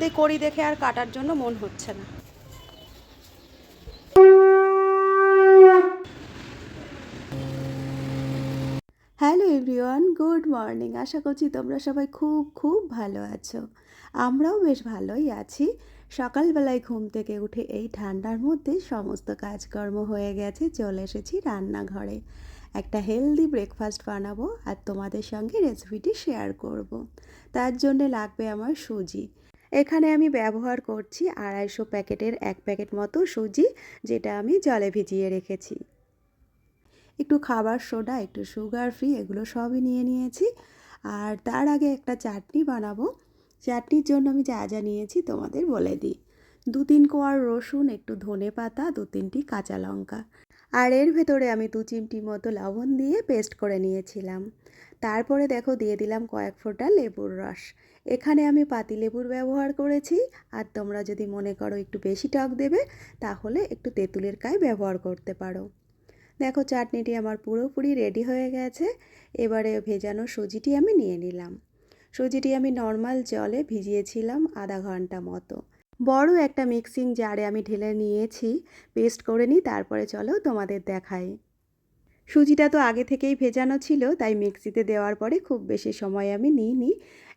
দিয়ে করি দেখে আর কাটার জন্য মন হচ্ছে না। Hello everyone, good morning. আশা করছি তোমরা সবাই খুব খুব ভালো আছো। আমরাও বেশ ভালোই আছি। সকালবেলায় ঘুম থেকে উঠে এই ঠান্ডার মধ্যে সমস্ত কাজকর্ম হয়ে গেছে, চলে এসেছি রান্নাঘরে। একটা হেলদি ব্রেকফাস্ট বানাবো আর তোমাদের সঙ্গে রেসিপিটি শেয়ার করব। তার জন্যে লাগবে আমার সুজি। এখানে আমি ব্যবহার করছি আড়াইশো প্যাকেটের এক প্যাকেট মতো সুজি, যেটা আমি জলে ভিজিয়ে রেখেছি। একটু খাবার সোডা, একটু সুগার ফ্রি, এগুলো সবই নিয়ে নিয়েছি। আর তার আগে একটা চাটনি বানাবো। চাটনির জন্য আমি যা যা নিয়েছি তোমাদের বলে দিই। দু তিন কোয়ার রসুন, একটু ধনে পাতা দু তিনটি কাঁচা লঙ্কা। আর এর ভেতরে আমি দু চিমটি মতো লবণ দিয়ে পেস্ট করে নিয়েছিলাম। তারপরে দেখো দিয়ে দিলাম কয়েক ফোঁটা লেবুর রস। এখানে আমি পাতি লেবুর ব্যবহার করেছি। আর তোমরা যদি মনে করো একটু বেশি টক দেবে, তাহলে একটু তেঁতুলের কায় ব্যবহার করতে পারো। দেখো, চাটনিটি আমার পুরোপুরি রেডি হয়ে গেছে। এবারে ভেজানো সুজিটি আমি নিয়ে নিলাম। সুজিটি আমি নর্মাল জলে ভিজিয়েছিলাম আধা ঘণ্টা মতো। বড় একটা মিক্সিং জারে আমি ঢেলে নিয়েছি। পেস্ট করে নিই, তারপরে চলো তোমাদের দেখাই। সুজিটা তো আগে থেকেই ভেজানো ছিল, তাই মিক্সিতে দেওয়ার পরে খুব বেশি সময় আমি নিই নিইনি।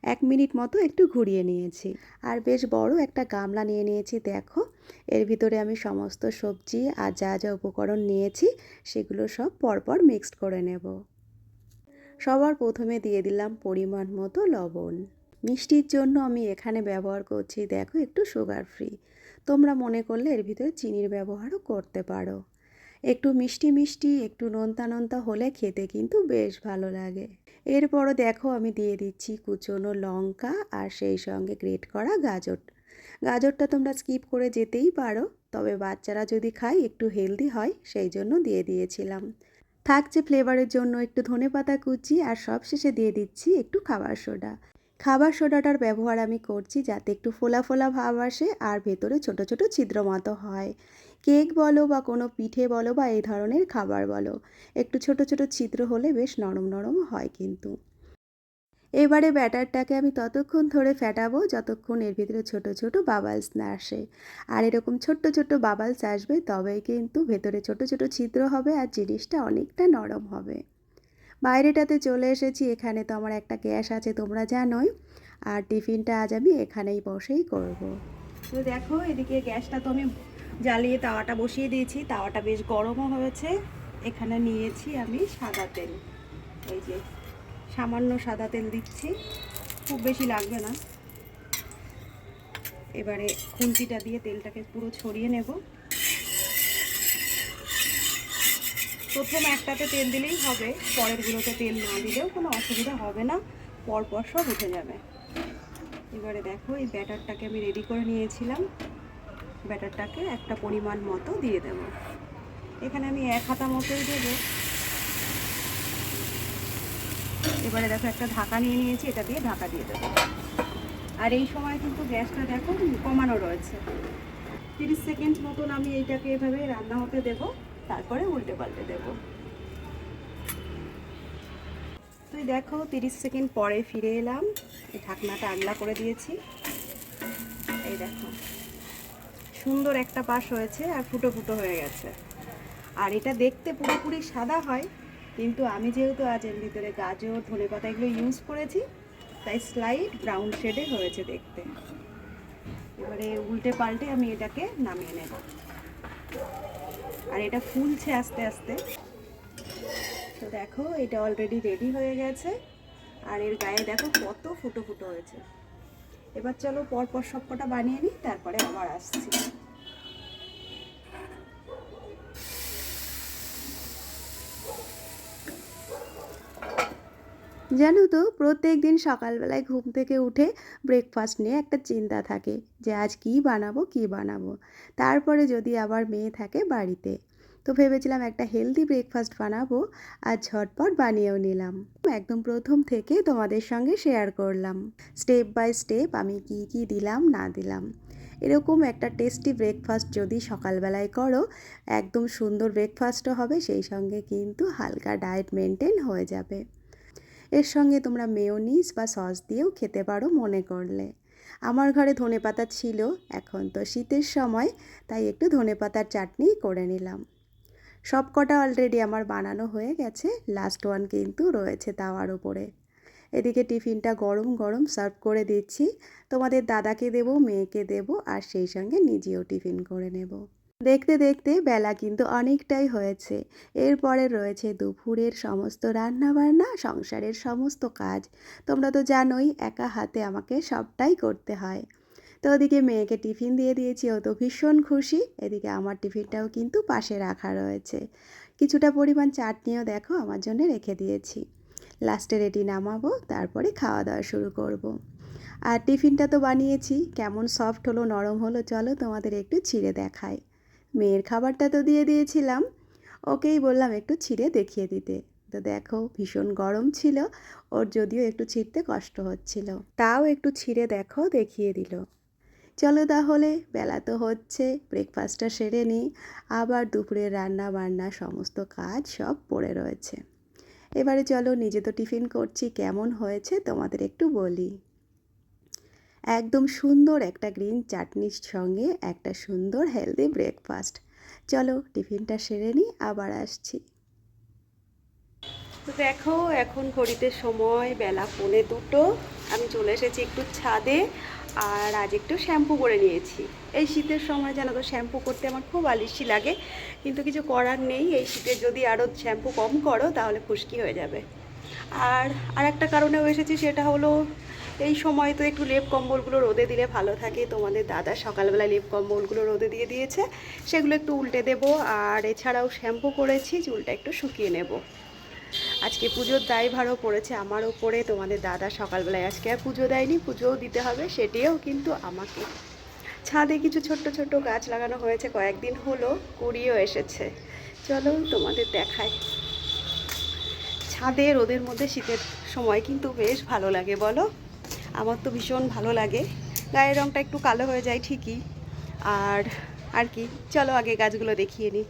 এক মিনিট মতো একটু ঘুরিয়ে নিয়েছি। আর বেশ বড় একটা গামলা নিয়ে নিয়েছি, দেখো। এর ভিতরে আমি সমস্ত সবজি আর যা যা উপকরণ নিয়েছি, সেগুলো সব পরপর মিক্সড করে নেব। সবার প্রথমে দিয়ে দিলাম পরিমাণ মতো লবণ। মিষ্টির জন্য আমি এখানে ব্যবহার করছি, দেখো, একটু সুগার ফ্রি তোমরা মনে করলে এর ভিতরে চিনির ব্যবহারও করতে পারো। একটু মিষ্টি মিষ্টি, একটু নোনতা নোনতা হলে খেতে কিন্তু বেশ ভালো লাগে। এরপরও দেখো আমি দিয়ে দিচ্ছি কুচনো লঙ্কা আর সেই সঙ্গে গ্রেট করা গাজর। গাজরটা তোমরা স্কিপ করে যেতেই পারো, তবে বাচ্চারা যদি খায় একটু হেলদি হয়, সেই জন্য দিয়ে দিয়েছিলাম। থাকছে ফ্লেভারের জন্য একটু ধনে পাতা কুচি আর সবশেষে দিয়ে দিচ্ছি একটু খাবার সোডা। খাবার সোডাটার ব্যবহার আমি করছি যাতে একটু ফোলা ফোলা ভাব আসে আর ভেতরে ছোট ছোট ছিদ্র মতো হয়। কেক বলো বা কোনো পিঠে বলো বা এই ধরনের খাবার বলো। একটু ছোট ছোট ছিদ্র হলে বেশ নরম নরম হয় কিন্তু। এবারে ব্যাটারটাকে আমি ততক্ষণ ধরে ফেটাবো যতক্ষণ এর ভিতরে ছোট ছোট বাবালস না আসে। আর এরকম ছোট্ট ছোট্ট বাবালস আসবে তবেই কিন্তু ভেতরে ছোট ছোট ছিদ্র হবে আর জিনিসটা অনেকটা নরম হবে। বাইরেটাতে চলে এসেছি, এখানে তো আমার একটা গ্যাস আছে, তোমরা জানোই। আর টিফিনটা আজ আমি এখানেই বসেই করব। তো দেখো, এদিকে গ্যাসটা তো আমি জ্বালিয়ে তাওয়াটা বসিয়ে দিয়েছি। তাওয়াটা বেশ গরমও হয়েছে। এখানে নিয়েছি আমি সাদা তেল। এই যে সামান্য সাদা তেল দিচ্ছি। খুব বেশি লাগবে না। এবারে খুন্তিটা দিয়ে তেলটাকে পুরো ছড়িয়ে নেব। প্রথম একটাতে তেল দিলেই হবে। পরেরগুলোতে তেল না দিলেও কোনো অসুবিধা হবে না। পরপর সব উঠে যাবে। এবারে দেখো এই ব্যাটারটাকে আমি রেডি করে নিয়েছিলাম। ব্যাটারটাকে একটা পরিমাণ মতো দিয়ে দেব। এখানে আমি এক হাতা মতোই দেবো। এবারে দেখো একটা ঢাকা নিয়ে নিয়েছি, এটা দিয়ে ঢাকা দিয়ে দেবো। আর এই সময় কিন্তু গ্যাসটা দেখো কমানো রয়েছে। তিরিশ সেকেন্ড মতন আমি এইটাকে এভাবে রান্না হতে দেব, তারপরে উল্টে পাল্টে দেবো। তুই দেখো, তিরিশ সেকেন্ড পরে ফিরে এলাম। এই ঢাকনাটা আগলা করে দিয়েছি। এই দেখো। সুন্দর একটা পাশ হয়েছে আর ফুটো ফুটো হয়ে গেছে। আর এটা দেখতে পুরোপুরি সাদা হয়, কিন্তু আমি যেহেতু আজ এর ভিতরে গাজর, ধনে পাতা এগুলো ইউজ করেছি, তাই স্লাইড ব্রাউন শেডে হয়েছে দেখতে। এবারে উল্টে পাল্টে আমি এটাকে নামিয়ে নেব। আর এটা ফুলছে আস্তে আস্তে। তো দেখো, এটা অলরেডি রেডি হয়ে গেছে। আর এর গায়ে দেখো কত ফুটো ফুটো হয়েছে। এবার চলো পরপর সবকটা বানিয়ে নিই, তারপরে আবার আসছি। জানো তো, প্রত্যেক দিন সকালবেলায় ঘুম থেকে উঠে ব্রেকফাস্ট নিয়ে একটা চিন্তা থাকে যে আজ কী বানাবো কী বানাবো। তারপরে যদি আবার মেয়ে থাকে বাড়িতে। তো ভেবেছিলাম একটা হেলদি ব্রেকফাস্ট বানাবো আর ঝটপট বানিয়েও নিলাম। একদম প্রথম থেকে তোমাদের সঙ্গে শেয়ার করলাম। স্টেপ বাই স্টেপ আমি কি কি দিলাম, না দিলাম। এরকম একটা টেস্টি ব্রেকফাস্ট যদি সকালবেলায় করো, একদম সুন্দর ব্রেকফাস্টও হবে, সেই সঙ্গে কিন্তু হালকা ডায়েট মেনটেন হয়ে যাবে। এর সঙ্গে তোমরা মেয়োনিজ বা সস দিয়েও খেতে পারো মনে করলে। আমার ঘরে ধনে পাতা ছিল, এখন তো শীতের সময়, তাই একটু ধনে পাতার চাটনি করে নিলাম। সব কটা অলরেডি আমার বানানো হয়ে গেছে লাস্ট ওয়ান কিন্তু রয়েছে তাওয়ার উপরে। এদিকে টিফিনটা গরম গরম সার্ভ করে দিচ্ছি। তোমাদের দাদাকে দেব, মেয়েকে দেব, আর সেই সঙ্গে নিজেও টিফিন করে নেব। দেখতে দেখতে বেলা কিন্তু অনেকটাই হয়েছে। এরপরে রয়েছে দুপুরের সমস্ত রান্নাবান্না, সংসারের সমস্ত কাজ। তোমরা তো জানোই, একা হাতে আমাকে সবটাই করতে হয়। তো ওদিকে মেয়েকে টিফিন দিয়ে দিয়েছি, ও তো ভীষণ খুশি। এদিকে আমার টিফিনটাও কিন্তু পাশে রাখা রয়েছে। কিছুটা পরিমাণ চাটনিও দেখো আমার জন্য রেখে দিয়েছি। লাস্টে রেডি নামাবো, তারপরে খাওয়া দাওয়া শুরু করব। আর টিফিনটা তো বানিয়েছি, কেমন সফট হলো, নরম হলো, চলো তোমাদের একটু ছিঁড়ে দেখাই। মেয়ের খাবারটা তো দিয়ে দিয়েছিলাম। ওকেই বললাম একটু ছিঁড়ে দেখিয়ে দিতে। তো দেখো, ভীষণ গরম ছিল, ওর যদিও একটু ছিঁড়তে কষ্ট হচ্ছিল। তাও একটু ছিঁড়ে দেখো, দেখিয়ে দিল। চলো তাহলে, বেলা তো হচ্ছে ব্রেকফাস্টটা সেরে নিই আবার দুপুরে রান্না বান্না সমস্ত কাজ সব পড়ে রয়েছে। এবারে চলো, নিজে তো টিফিন করছি, কেমন হয়েছে তোমাদের একটু বলি। একদম সুন্দর একটা গ্রিন চাটনির সঙ্গে একটা সুন্দর হেলদি ব্রেকফাস্ট চলো টিফিনটা সেরে নিই, আবার আসছি। তো দেখো, এখন ঘড়িতে সময়, বেলা পৌনে দুটো। আমি চলে এসেছি একটু ছাদে, আর আজ একটু শ্যাম্পু করে নিয়েছি। এই শীতের সময় জানো তো, শ্যাম্পু করতে আমার খুব আলিসি লাগে, কিন্তু কিছু করার নেই। এই শীতে যদি আরও শ্যাম্পু কম করো, তাহলে খুশকি হয়ে যাবে। আর আর একটা কারণেও এসেছি, সেটা হলো এই সময় তো একটু লেপ কম্বলগুলো রোদে দিলে ভালো থাকে। তোমাদের দাদা সকালবেলা লেপ কম্বলগুলো রোদে দিয়ে দিয়েছে। সেগুলো একটু উল্টে দেবো আর এছাড়াও শ্যাম্পু করেছি, চুলটা একটু শুকিয়ে নেব। আজকে পুজোর দায়ভারও পড়েছে আমার ওপরে। তোমাদের দাদা সকালবেলায় আজকে আর পুজো দেয়নি, পুজোও দিতে হবে সেটিও কিন্তু আমাকে। ছাদে কিছু ছোট্ট ছোট্ট গাছ লাগানো হয়েছে, কয়েকদিন হলো কুড়িয়েও এসেছে। চলো তোমাদের দেখায় ছাদে রোদের মধ্যে শীতের সময় কিন্তু বেশ ভালো লাগে, বলো? আমার তো ভীষণ ভালো লাগে। গায়ের রঙটা একটু কালো হয়ে যায় ঠিকই। আর আর কি, চলো আগে গাছগুলো দেখিয়ে নিই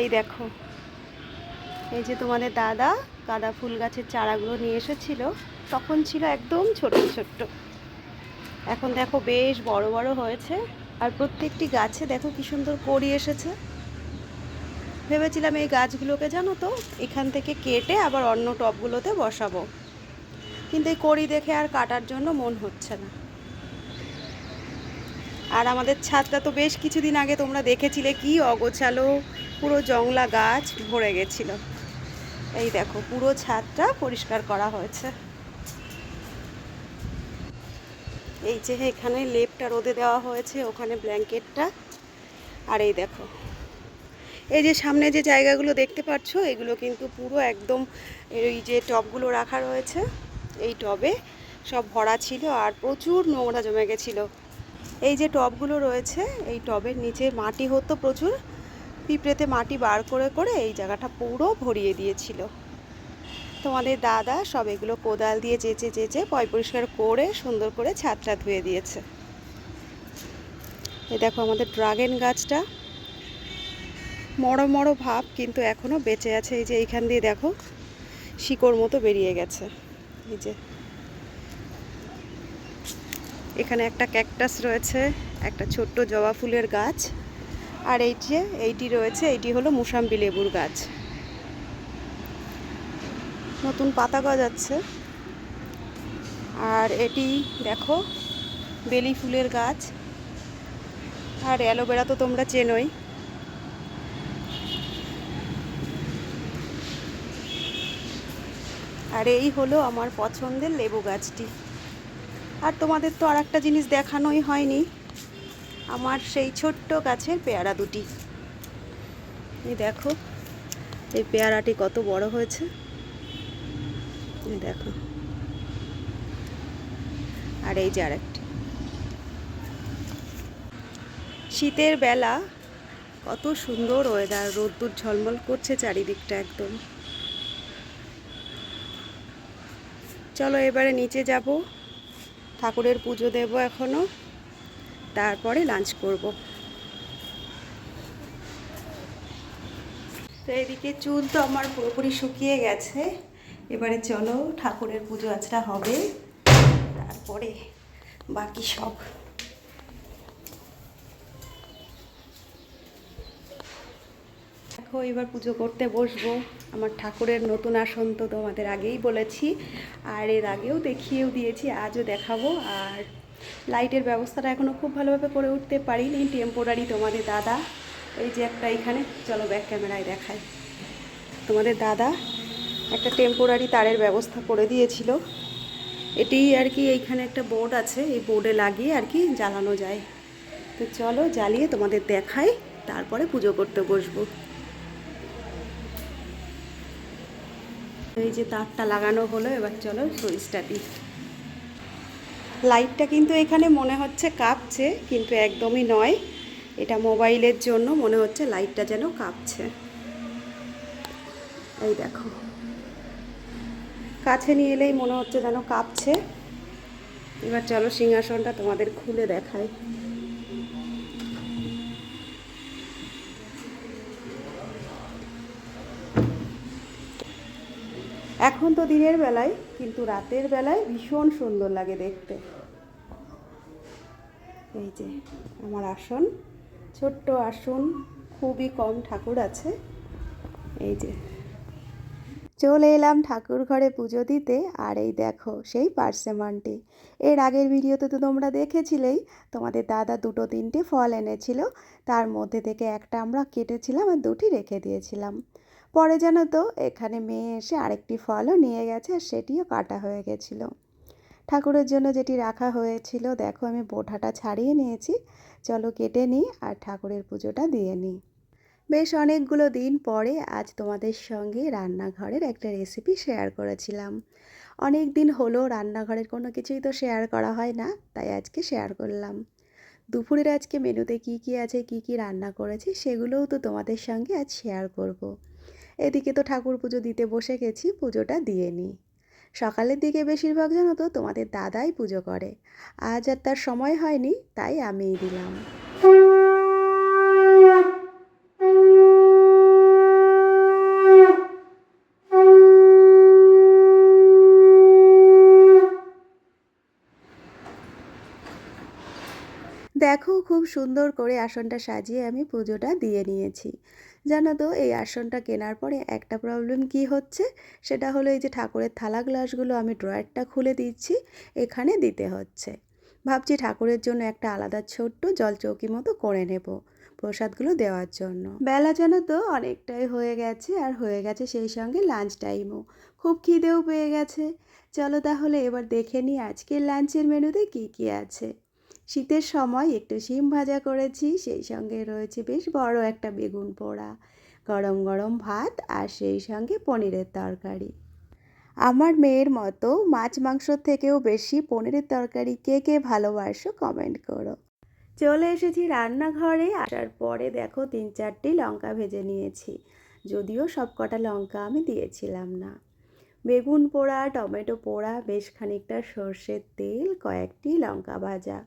এই দেখো, এই যে তোমাদের দাদা গাঁদা ফুল গাছের চারাগুলো নিয়ে এসেছিল, তখন ছিল একদম ছোট ছোট্ট। এখন দেখো বেশ বড় বড় হয়েছে, আর প্রত্যেকটি গাছে দেখো কি সুন্দর কড়ি এসেছে। ভেবেছিলাম এই গাছগুলোকে জানো তো, এখান থেকে কেটে আবার অন্য টবগুলোতে বসাবো। কিন্তু এই কড়ি দেখে আর কাটার জন্য মন হচ্ছে না। আর আমাদের ছাদটা তো বেশ কিছুদিন আগে তোমরা দেখেছিলে, কি অগোছালো, পুরো জংলা গাছ ভরে গেছিল। এই দেখো, পুরো ছাদটা পরিষ্কার করা হয়েছে। এই যে এখানে লেপটা রোদে দেওয়া হয়েছে, ওখানে ব্ল্যাঙ্কেটটা। আর এই দেখো, এই যে সামনে যে জায়গাগুলো দেখতে পাচ্ছ, এগুলো কিন্তু পুরো একদম এই যে টবগুলো রাখা রয়েছে। এই টবে সব ভরা ছিল আর প্রচুর নোংরা জমে গেছিল। এই যে টবগুলো রয়েছে, এই টবের নিচে মাটি হতো প্রচুর। পিঁপড়েতে মাটি বার করে করে এই জায়গাটা পুরো ভরিয়ে দিয়েছিল। তোমাদের দাদা সব এগুলো কোদাল দিয়ে চেঁচে চেঁচে পয় পরিষ্কার করে সুন্দর করে ছাদটা ধুয়ে দিয়েছে। এই দেখো আমাদের ড্রাগন গাছটা। মড়ো মড়ো ভাব কিন্তু এখনও বেঁচে আছে। এই যে এইখান দিয়ে দেখো, শিকড় মতো বেরিয়ে গেছে। এই যে। এখানে একটা ক্যাকটাস রয়েছে, একটা ছোট্ট জবা ফুলের গাছ, আর এই যে এইটি রয়েছে, এইটি হলো মুসাম্বি লেবুর গাছ। নতুন পাতা গজাচ্ছে। আর এটি দেখো, বেলি ফুলের গাছ। আর অ্যালোভেরা তো তোমরা চেনোই। আর এই হলো আমার পছন্দের লেবু গাছটি। আর তোমাদের তো আর একটা জিনিস দেখানোই হয়নি, আমার সেই ছোট্ট গাছের পেয়ারা দুটি। দেখো, এই পেয়ারাটি কত বড় হয়েছে। দেখো। আর এই যে আরেকটি। শীতের বেলা কত সুন্দর ওয়েদার রোদ্দুর ঝলমল করছে চারিদিকটা একদম। চলো এবারে নিচে যাব। ঠাকুরের পুজো দেব এখনও। তারপরে লাঞ্চ করব। তো এদিকে চুল তো আমার পুরোপুরি শুকিয়ে গেছে। এবারে চলো ঠাকুরের পুজো আজটা হবে। তারপরে বাকি সব। দেখো, এবার পুজো করতে বসবো। আমার ঠাকুরের নতুন আসন তো তোমাদের আগেই বলেছি, আর এর আগেও দেখিয়েও দিয়েছি, আজও দেখাবো। আর লাইটের ব্যবস্থাটা এখনও খুব ভালোভাবে করে উঠতে পারিনি টেম্পোরারি তোমাদের দাদা। এই যে একটা এখানে, চলো ব্যাক ক্যামেরায় দেখায় তোমাদের দাদা একটা টেম্পোরারি তারের ব্যবস্থা করে দিয়েছিল। এটি আর কি এইখানে একটা বোর্ড আছে, এই বোর্ডে লাগিয়ে আর কি জ্বালানো যায়। তো চলো জ্বালিয়ে তোমাদের দেখাই, তারপরে পুজো করতে বসবো। এই যে তারটা লাগানো হলো, এবার চলো সুইচটা দিই। লাইটটা কিন্তু এখানে মনে হচ্ছে কাঁপছে, কিন্তু একদমই নয়। এটা মোবাইলের জন্য মনে হচ্ছে লাইটটা যেন কাঁপছে। এই দেখো। কাছে নিয়ে এলেই মনে হচ্ছে যেন কাঁপছে। এবার চলো সিংহাসনটা তোমাদের খুলে দেখাই। এখন তো দিনের বেলায়, কিন্তু রাতের বেলায় ভীষণ সুন্দর লাগে দেখতে। এই যে আমার আসন, ছোট্ট আসন, খুবই কম ঠাকুর আছে। এই যে চলে এলাম ঠাকুর ঘরে পুজো দিতে, আর এই দেখো সেই পার্সেমানটি। এর আগের ভিডিওতে তো তোমরা দেখেছিলেই, তোমাদের দাদা দুটো তিনটে ফল এনেছিল, তার মধ্যে থেকে একটা আমরা কেটেছিলাম আর দুটি রেখে দিয়েছিলাম। পরে জানো তো, এখানে মেয়ে এসে আরেকটি ফলও নিয়ে গেছে আর সেটিও কাটা হয়ে গেছিল। ঠাকুরের জন্য যেটি রাখা হয়েছিল, দেখো আমি বোঠাটা ছাড়িয়ে নিয়েছি। চলো কেটে নিই আর ঠাকুরের পুজোটা দিয়ে নিই। বেশ অনেকগুলো দিন পরে আজ তোমাদের সঙ্গে রান্নাঘরের একটা রেসিপি শেয়ার করেছিলাম। অনেক দিন হলো রান্নাঘরের কোনো কিছুই তো শেয়ার করা হয় না, তাই আজকে শেয়ার করলাম। দুপুরের আজকে মেনুতে কি কি আছে, কি কি রান্না করেছি, সেগুলোও তো তোমাদের সঙ্গে আজ শেয়ার করব। এদিকে তো ঠাকুর পুজো দিতে বসে গেছি, পুজোটা দিয়ে নিই সকালের দিকে বেশিরভাগ জানো তো তোমাদের দাদাই পুজো করে। আজ আর তার সময় হয়নি, তাই আমিই দিলাম। দেখো খুব সুন্দর করে আসনটা সাজিয়ে আমি পুজোটা দিয়ে নিয়েছি। জানো তো, এই আসনটা কেনার পরে একটা প্রবলেম কি হচ্ছে? সেটা হলো এই যে ঠাকুরের থালা গ্লাসগুলো আমি ড্রয়ারটা খুলে দিচ্ছি, এখানে দিতে হচ্ছে। ভাবছি ঠাকুরের জন্য একটা আলাদা ছোট্ট জল চৌকি মতো করে নেব প্রসাদগুলো দেওয়ার জন্য। বেলা যেন তো, অনেকটাই হয়ে গেছে আর হয়ে গেছে সেই সঙ্গে লাঞ্চ টাইমও খুব খিদেও পেয়ে গেছে। চলো তাহলে এবার দেখে নিই আজকের লাঞ্চের মেনুতে কি কি আছে। শীতের সময় একটু শিম ভাজা করেছি, সেই সঙ্গে রয়েছে বেশ বড় একটা বেগুন পোড়া, গরম গরম ভাত আর সেই সঙ্গে পনিরের তরকারি। আমার মেয়ের মতো মাছ মাংসর থেকেও বেশি পনিরের তরকারি কে কে ভালোবাসো কমেন্ট করো। চলে এসেছি রান্নাঘরে, আসার পরে দেখো তিন চারটি লঙ্কা ভেজে নিয়েছি, যদিও সব কটা লঙ্কা আমি দিয়েছিলাম না। বেগুন পোড়া, টমেটো পোড়া, বেশ খানিকটা সর্ষের তেল, কয়েকটি লঙ্কা ভাজা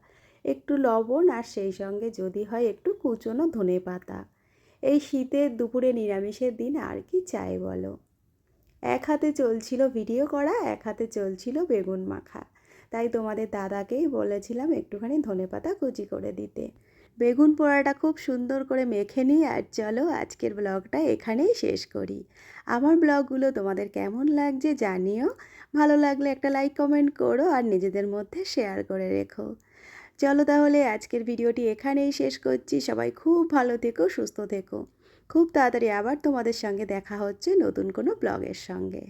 একটু লবণ আর সেই সঙ্গে যদি হয় একটু কুচনো ধনে পাতা। এই শীতের দুপুরে নিরামিষের দিন আর কি চাই বলো? এক হাতে চলছিল ভিডিও করা, এক হাতে চলছিল বেগুন মাখা। তাই তোমাদের দাদাকেই বলেছিলাম একটুখানি ধনে পাতা কুচি করে দিতে। বেগুন পোড়াটা খুব সুন্দর করে মেখে নিই আর চলো আজকের ব্লগটা এখানেই শেষ করি। আমার ব্লগগুলো তোমাদের কেমন লাগছে জানিও। ভালো লাগলে একটা লাইক, কমেন্ট করো আর নিজেদের মধ্যে শেয়ার করে রেখো। চলো তাহলে আজকের ভিডিওটি এখানেই শেষ করছি। সবাই খুব ভালো থেকো, সুস্থ থেকো। খুব তাড়াতাড়ি আবার তোমাদের সঙ্গে দেখা হচ্ছে নতুন কোনো ব্লগের সঙ্গে।